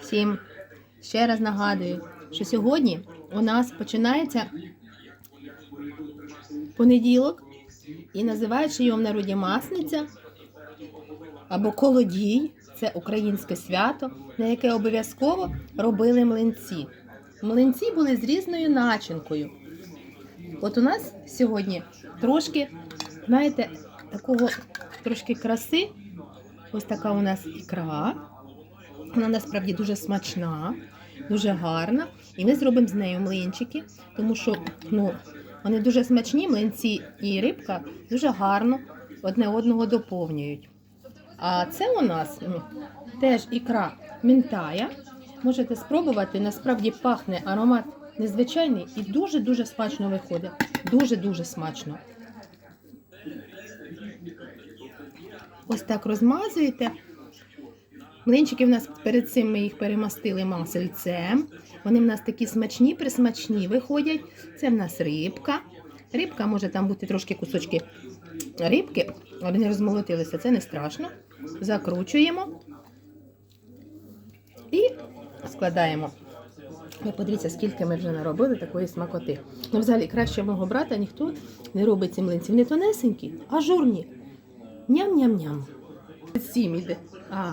Всім ще раз нагадую, що сьогодні у нас починається понеділок і називаючи його в народі Масниця або Колодій. Це українське свято, на яке обов'язково робили млинці. Млинці були з різною начинкою. От у нас сьогодні трошки, знаєте, такого трошки краси. Ось така у нас ікра. Вона насправді дуже смачна, дуже гарна. І ми зробимо з нею млинчики, тому що ну, вони дуже смачні, млинці і рибка дуже гарно одне одного доповнюють. А це у нас ну, теж ікра мінтая. Можете спробувати, насправді пахне аромат незвичайний і дуже-дуже смачно виходить. Дуже-дуже смачно. Ось так розмазуєте. Млинчики в нас перед цим ми їх перемастили масельцем. Вони в нас такі смачні, присмачні виходять. Це в нас рибка. Рибка може там бути трошки кусочки рибки, але не розмолотилися, це не страшно. Закручуємо і складаємо. Ви подивіться, скільки ми вже наробили такої смакоти. Ну, взагалі, краще мого брата ніхто не робить ці млинці. Вони тонесенькі, ажурні. Ням-ням-ням. Сім іде. А,